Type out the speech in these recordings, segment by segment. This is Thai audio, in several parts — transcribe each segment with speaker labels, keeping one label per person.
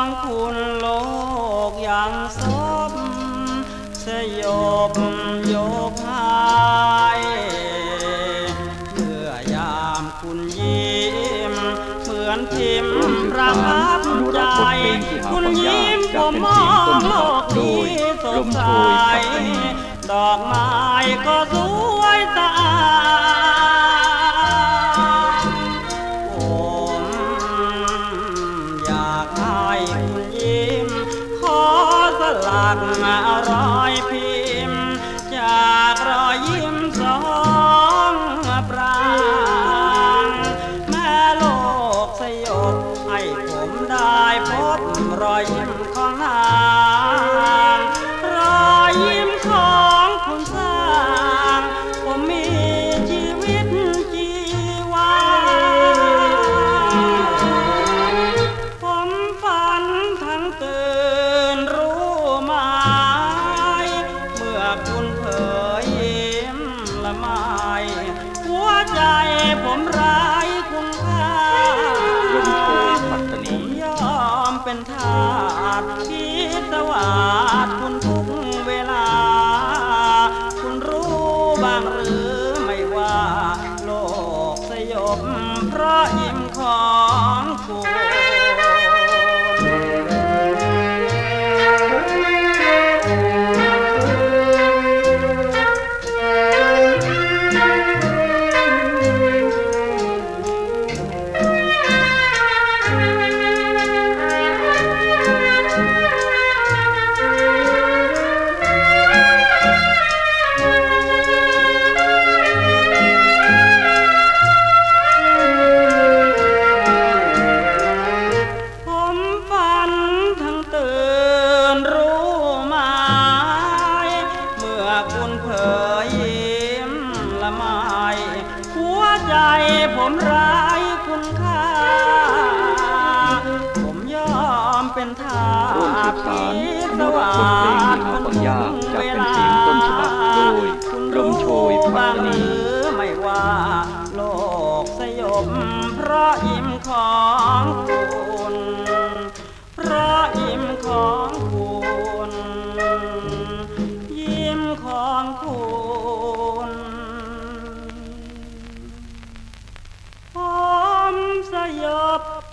Speaker 1: างคุณโลก
Speaker 2: ยางซบสยบยกหายเมื่อยาม
Speaker 1: คุณยิ้มเหมื
Speaker 2: อนพิ
Speaker 1: ม
Speaker 2: พ์
Speaker 1: ประ
Speaker 2: ทับ
Speaker 1: ใจ
Speaker 2: คุณยิ้มก็มองโล
Speaker 1: กดีสดใสดอกไม้ก็สวย สลักรอยพิมพ์ จากรอยยิ้มสองปรางแม่โลกสยบให้ผมได้พบรอยยิ้มของนางรอยยิ้มของคุณสร้างผมมีชีวิตชีวาผมฝันทั้งตื่น เป็
Speaker 2: น
Speaker 1: ทาสคิดสวาดคุณทุกเวลา คุณรู้บ้างหรือไม่ว่า โลกสยบเพราะยิ้มของคุ ผมร้คุณค่า ผมยอมเป็นทา
Speaker 2: ร่วมสื
Speaker 1: ส
Speaker 2: บสานอนุรักษ์บทเพลงที่หาฟังยาจากเป็นเสียงต้นฉบับโดยลมโชยปัตตานี
Speaker 1: หรือไม่ว่าโลกสยบเพราะยิ้มของ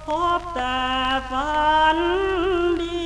Speaker 1: พบแต่ฝันดี